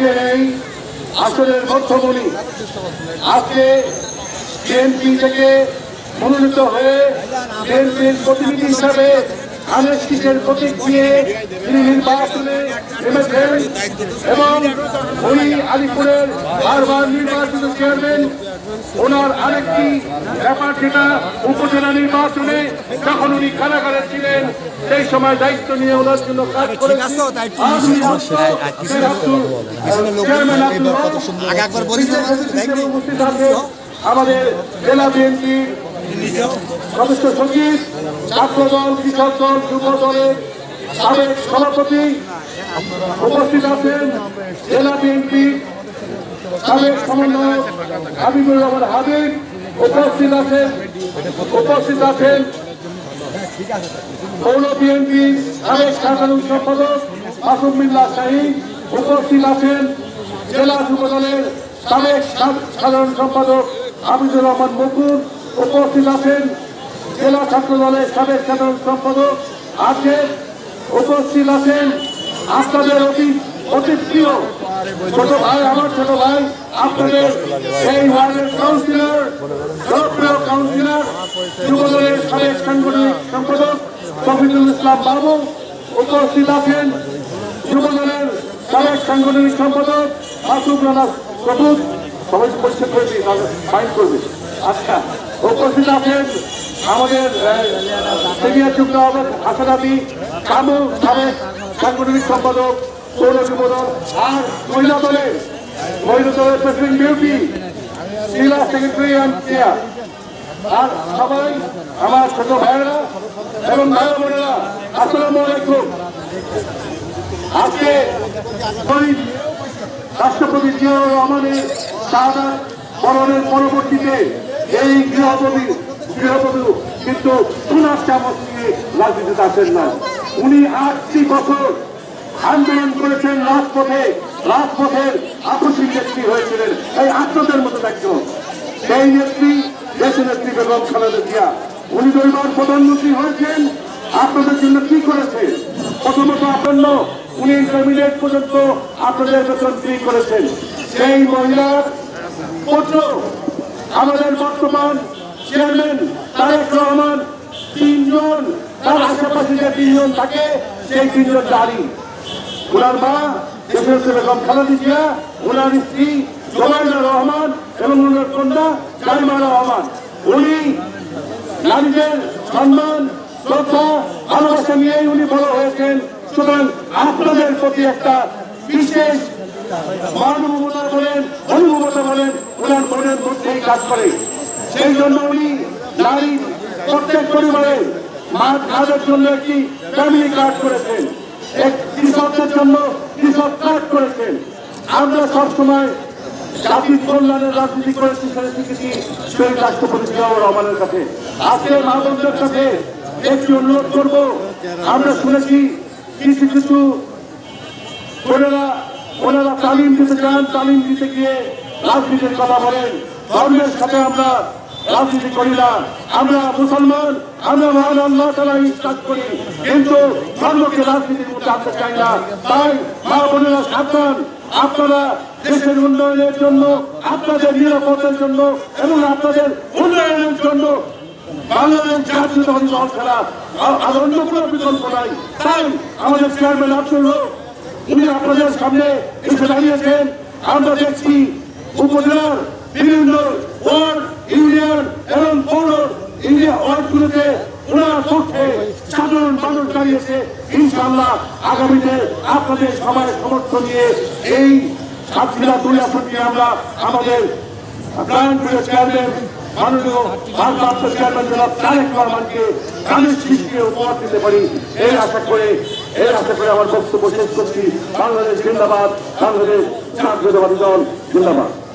আজকে এই আসরের মধ্যমণি আজকে বিএনপি থেকে মনোনীত হয়ে বিএনপির প্রতিনিধি হিসাবে শীষের প্রতীক দিয়ে তিনি নির্বাচনে নেমেছেন এবং উনি আলিপুরের বারবার নির্বাচিত চেয়ারম্যান ওনার আরেকটি ব্যাপার যেটা উপজেলা নির্বাচনে যখন উনি কারাগারে ছিলেন সেই সময় দায়িত্ব নিয়ে ওনার জন্য কাজ করেছেন চেয়ারম্যান আমাদের জেলা বিএনপির সদস্য সচিব ছাত্র দল কৃষক দল যুব দলের সাবেক সভাপতি উপস্থিত আছেন জেলা বিএনপির সাবেক সমন্বয়ক হাবিবুর রহমান হাবিব। উপস্থিত আছেন উপস্থিত আছেন পৌর বিএনপি সাবেক সাধারণ সম্পাদক মাসুম মিল্লা শাহীন উপস্থিত আছেন জেলা যুব দলের সাবেক সাধারণ সম্পাদক হামিদুর রহমান মুকুল। উপস্থিত আছেন জেলা ছাত্র দলের সাবেক সাধারণ সম্পাদক আছেন উপস্থিত আছেন আপনাদের অতি অতি প্রিয় ছোট ভাই, আমার ছোট ভাই, আপনাদের এই ওয়ার্ডের কাউন্সিলর, জনপ্রিয় কাউন্সিলর, যুবদলের সাবেক সাংগঠনিক সম্পাদক শফিকুল ইসলাম বাবু উপস্থিত আছেন। যুবদলের সাবেক সাংগঠনিক সম্পাদক মাসুদ রানা সবুজ সবাই পরিষ্কার করে দিই ফাইন করবে। আচ্ছা। উপস্থিত আছেন আমাদের সিনিয়র যুক্ত হাসান আবি কামু সাবেক সাংগঠনিক সম্পাদক পৌর যুবদল আর মহিলা দলের মহিলা দলের প্রেসিডেন্ট বিউটি মহিলা সেক্রেটারি অ্যান্ড চেয়ার আর। সবাই আমার ছোট ভাইয়েরা এবং ভাই বোনেরা, আসসালামু আলাইকুম। আজকে রাষ্ট্রপতি জিয়াউর রহমানের বরণের পরবর্তীতে এই গৃহবধূ গৃহবধূ কিন্তু সুনার চামচ নিয়ে রাজনীতিতে আসেন না। উনি আটটি বছর আন্দোলন করেছেন রাজপথে, রাজপথের আকস্মিক নেত্রী হয়েছিলেন। এই আত্মদের মতো একজন সেই নেত্রী দেশের নেত্রী বেগম খালেদা জিয়া। উনি দুইবার প্রধানমন্ত্রী হয়েছেন। আপনাদের জন্য কি করেছেন? প্রথমত আপনার উনি ইন্টারমিডিয়েট পর্যন্ত আপনাদের বেতন করেছেন। সেই মহিলার পুত্র আমাদের বর্তমান চেয়ারম্যান তারেক রহমান তিনজন, তার আশেপাশে যে তিনজন থাকে, সেই তিনজন দাঁড়ি ওনার মা ওনার স্ত্রী রহমান রহমান। উনি নারীদের উনি হয়েছেন। সুতরাং আপনাদের প্রতি একটা বিশেষ মানবতা বলেন অনুভবতা কাজ করে। সেই জন্য জাতির কল্যাণের রাজনীতি করেছি রহমানের কাছে। আজকে মা বোনদের কাছে একটি অনুরোধ করব, আমরা শুনেছি কিছু কিছু ওনারা ওনারা তালিম দিতে চান, তালিম দিতে গিয়ে রাজনীতির কথা বলেন। ধর্মের সাথে আমরা রাজনীতি করি না। আমরা মুসলমান, আমরা মহান আল্লাহ তালা কাজ করি। কিন্তু ধর্মকে রাজনীতির মধ্যে আনতে চাই না। তাই মা বোনেরা সাবধান। আপনারা দেশের উন্নয়নের জন্য, আপনাদের নিরাপত্তার জন্য এবং আপনাদের উন্নয়নের জন্য বাংলাদেশ জাতীয়তাবাদী দল ছাড়া আর- অন্য কোনো বিকল্প নাই। তাই আমাদের চেয়ারম্যান আব্দুল উনি আপনাদের সামনে এসে দাঁড়িয়েছেন আমরা দেখছি উপজেলার বিভিন্ন ওয়ার্ড, ইউনিয়ন এবং পৌর ইন্ডিয়া ওয়ার্ডগুলোতে ওনার পক্ষে সাধারণ মানুষ দাঁড়িয়েছে। ইনশাআল্লাহ আগামীতে আপনাদের সবার সমর্থন নিয়ে এই সাতক্ষীরা দুই আসনকে আমরা আমাদের প্রাণ চেয়ারম্যান, মাননীয় ভারপ্রাপ্ত চেয়ারম্যান জনাব তারেক রহমানকে গানের সৃষ্টিকে উপহার দিতে পারি। এই আশা করে এই আশা করে আমার বক্তব্য শেষ করছি। বাংলাদেশ জিন্দাবাদ। বাংলাদেশ দল জিন্দাবাদ।